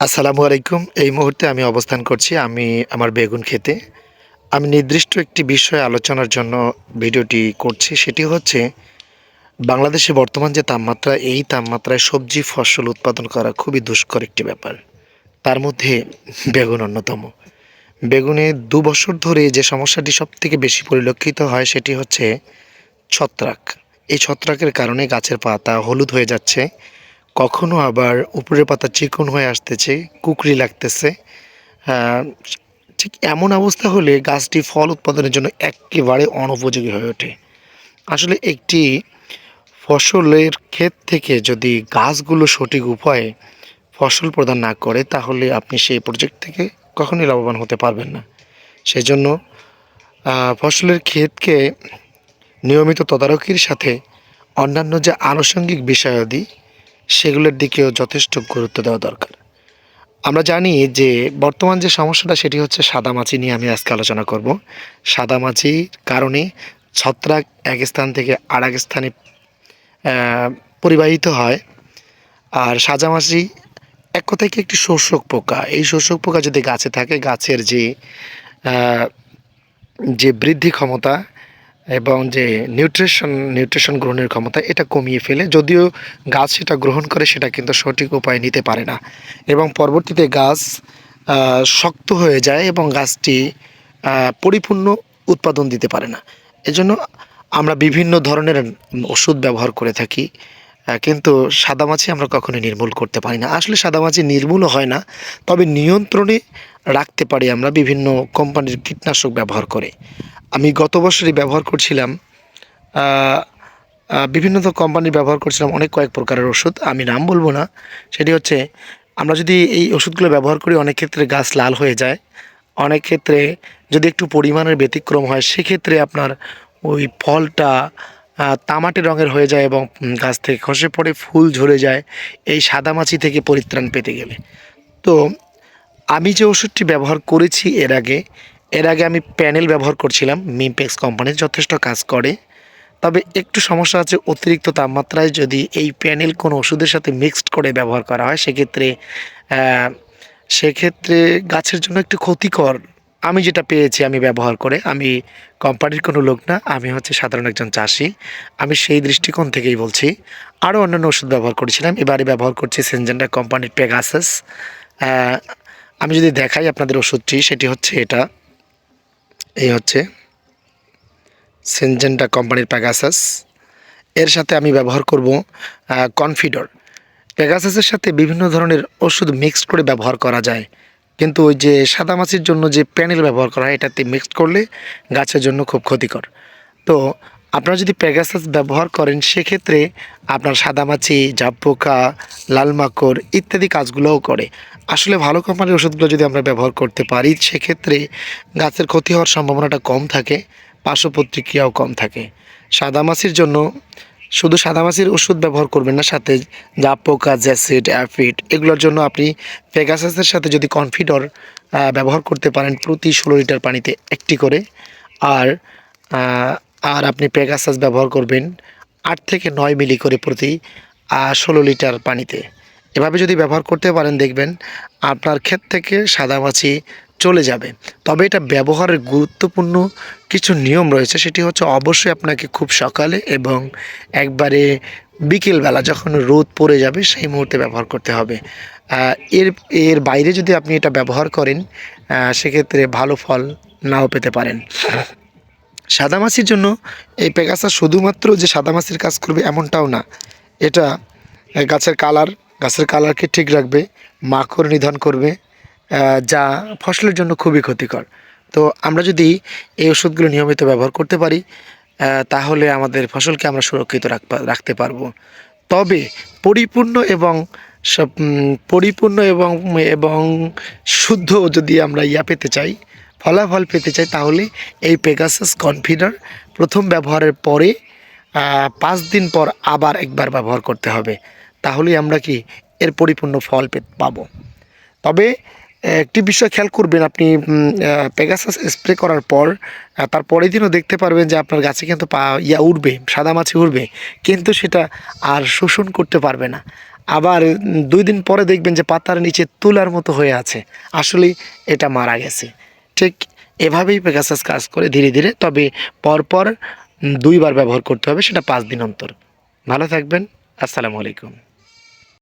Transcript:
আসসালামু আলাইকুম। এই মুহূর্তে আমি অবস্থান করছি আমি আমার বেগুন খেতে। আমি নির্দিষ্ট একটি বিষয়ে আলোচনার জন্য ভিডিওটি করছি, সেটি হচ্ছে বাংলাদেশে বর্তমান যে তাপমাত্রা, এই তাপমাত্রায় সবজি, ফসল উৎপাদন করা খুবই দুষ্কর একটি ব্যাপার। তার মধ্যে বেগুন অন্যতম। বেগুনে দু বছর ধরে যে সমস্যাটি সব থেকে বেশি পরিলক্ষিত হয়, সেটি হচ্ছে ছত্রাক। এই ছত্রাকের কারণে গাছের পাতা হলুদ হয়ে যাচ্ছে। কখনো আবার উপরের পাতা চিকন হয়ে আসতেছে কুকরি লাগতেছে। ঠিক এমন অবস্থা হলে গাছটি ফল উৎপাদনের জন্য একেবারে অনুপযোগী হয়ে ওঠে। আসলে একটি ফসলের ক্ষেত থেকে যদি গাছগুলো সঠিক উপায়ে ফসল প্রদান না করে, তাহলে আপনি সেই প্রজেক্ট থেকে কখনই লাভবান হতে পারবেন না। সেজন্য ফসলের ক্ষেতকে নিয়মিত তদারকির সাথে অন্যান্য যে আনুষঙ্গিক বিষয়াদি সেগুলোর দিকেও যথেষ্ট গুরুত্ব দেওয়া দরকার। আমরা জানি যে বর্তমান যে সমস্যাটা সেটি হচ্ছে সাদামাছি নিয়ে আমি আজকে আলোচনা করব। সাদামাছির কারণে ছত্রাক এক স্থান থেকে আর এক স্থানে পরিবাহিত হয়। আর সাজামাছি এক কথায় কি একটি শোষক পোকা? এই শোষক পোকা যদি গাছে থাকে, গাছের যে যে বৃদ্ধি ক্ষমতা এবং যে নিউট্রিশন নিউট্রিশন গ্রহণের ক্ষমতা, এটা কমিয়ে ফেলে, যদিও গাছ সেটা গ্রহণ করে, সেটা কিন্তু সঠিক উপায়ে নিতে পারে না। এবং পরবর্তীতে গাছ শক্ত হয়ে যায় এবং গাছটি পরিপূর্ণ উৎপাদন দিতে পারে না। এজন্য আমরা বিভিন্ন ধরনের ওষুধ ব্যবহার করে থাকি কিন্তু সাদামাছি আমরা কখনোই নির্মূল করতে পারি না। আসলে সাদামাছি নির্মূল হয় না, তবে নিয়ন্ত্রণে রাখতে পারি আমরা বিভিন্ন কোম্পানির কীটনাশক ব্যবহার করে। আমি গত বছরই ব্যবহার করছিলাম বিভিন্ন তো কোম্পানি ব্যবহার করছিলাম, অনেক কয়েক প্রকারের ওষুধ, আমি নাম বলব না, সেটি হচ্ছে আমরা যদি এই ওষুধগুলো ব্যবহার করি, অনেক ক্ষেত্রে গাছ লাল হয়ে যায়, অনেক ক্ষেত্রে যদি একটু পরিমাণের ব্যতিক্রম হয়, সেক্ষেত্রে আপনার ওই ফলটা তামাটে রঙের হয়ে যায় এবং গাছ থেকে খসে পড়ে ফুল ঝরে যায়, এই সাদামাছি থেকে পরিত্রাণ পেতে গেলে। তো আমি যে ওষুধটি ব্যবহার করেছি এর আগে এর আগে আমি প্যানেল ব্যবহার করছিলাম মিমপেক্স কোম্পানির যথেষ্ট কাজ করে। তবে একটু সমস্যা আছে, অতিরিক্ত তাপমাত্রায় যদি এই প্যানেল কোনো ওষুধের সাথে মিক্সড করে ব্যবহার করা হয়, সেক্ষেত্রে সেক্ষেত্রে গাছের জন্য একটু ক্ষতিকর। আমি যেটা পেয়েছি, আমি ব্যবহার করে, আমি কোম্পানির কোনো লোক না, আমি হচ্ছে সাধারণ একজন চাষি। আমি সেই দৃষ্টিকোণ থেকেই বলছি। আরও অন্যান্য ওষুধ ব্যবহার করেছিলাম, এবারে ব্যবহার করছি সেনজেন্ডা কোম্পানির পেগাসাস আমি যদি দেখাই আপনাদের ওষুধটি, সেটি হচ্ছে এটা। এই হচ্ছে সেনজেন্টা কোম্পানির প্যাগাসাস এর সাথে আমি ব্যবহার করব কনফিডর প্যাগাসাসের সাথে বিভিন্ন ধরনের ওষুধ মিক্সড করে ব্যবহার করা যায়। কিন্তু ওই যে সাদা সাদামাছির জন্য যে প্যানেল ব্যবহার করা হয়, এটাতে মিক্সড করলে গাছের জন্য খুব ক্ষতিকর। তো আপনারা যদি প্যাগাসাস ব্যবহার করেন, সেক্ষেত্রে আপনার সাদামাছি পোকা লাল মাকড় ইত্যাদি কাজগুলোও করে। আসলে ভালো কোম্পানির ওষুধগুলো যদি আমরা ব্যবহার করতে পারি, সেক্ষেত্রে গাছের ক্ষতি হওয়ার সম্ভাবনাটা কম থাকে, পার্শ্ব প্রতিক্রিয়াও কম থাকে। সাদামাছির জন্য শুধু সাদামাছির ওষুধ ব্যবহার করবেন না, সাথে পোকা জ্যাসিড, অ্যাফিড, এগুলোর জন্য আপনি পেগাসাসের সাথে যদি কনফিডর ব্যবহার করতে পারেন, প্রতি ষোলো লিটার পানিতে একটি করে। আর আর আপনি পেগাসাস ব্যবহার করবেন আট থেকে নয় মিলি করে প্রতি ষোলো লিটার পানিতে। এভাবে যদি ব্যবহার করতে পারেন, দেখবেন আপনার ক্ষেত থেকে সাদামাছি চলে যাবে। তবে এটা ব্যবহারের গুরুত্বপূর্ণ কিছু নিয়ম রয়েছে, সেটি হচ্ছে অবশ্যই আপনাকে খুব সকালে এবং একবারে বিকেলবেলা যখন রোদ পড়ে যাবে, সেই মুহূর্তে ব্যবহার করতে হবে। এর এর বাইরে যদি আপনি এটা ব্যবহার করেন সেক্ষেত্রে ভালো ফল নাও পেতে পারেন। সাদামাছির জন্য এই পেগাসা শুধুমাত্র যে সাদামাছির কাজ করবে এমনটাও না। এটা গাছের কালার, গাছের কালারকে ঠিক রাখবে, মাকড় নিধন করবে যা ফসলের জন্য খুবই ক্ষতিকর। তো আমরা যদি এই ওষুধগুলো নিয়মিত ব্যবহার করতে পারি তাহলে আমাদের ফসলকে আমরা সুরক্ষিত রাখতে পারব। তবে পরিপূর্ণ এবং পরিপূর্ণ এবং এবং শুদ্ধ যদি আমরা ইয়া পেতে চাই ফলাফল পেতে চাই তাহলে এই পেগাসাস কনফিডার প্রথম ব্যবহারের পরে পাঁচ দিন পর আবার একবার ব্যবহার করতে হবে। তাহলেই আমরা কি এর পরিপূর্ণ ফল পাবো। তবে, একটি বিষয় খেয়াল করবেন, আপনি পেগাসাস স্প্রে করার পর তার পরের দিনও দেখতে পারবেন যে আপনার গাছে কিন্তু পা, ইয়া উঠবে, সাদা মাছি উঠবে, কিন্তু সেটা আর শোষণ করতে পারবে না। আবার দুই দিন পরে দেখবেন যে পাতার নিচে তুলার মতো হয়ে আছে। আসলেই এটা মারা গেছে। ঠিক এভাবেই পেগাসাস কাজ করে ধীরে ধীরে, তবে পরপর দুইবার ব্যবহার করতে হবে, সেটা পাঁচ দিন অন্তর। ভালো থাকবেন, আসসালামু আলাইকুম।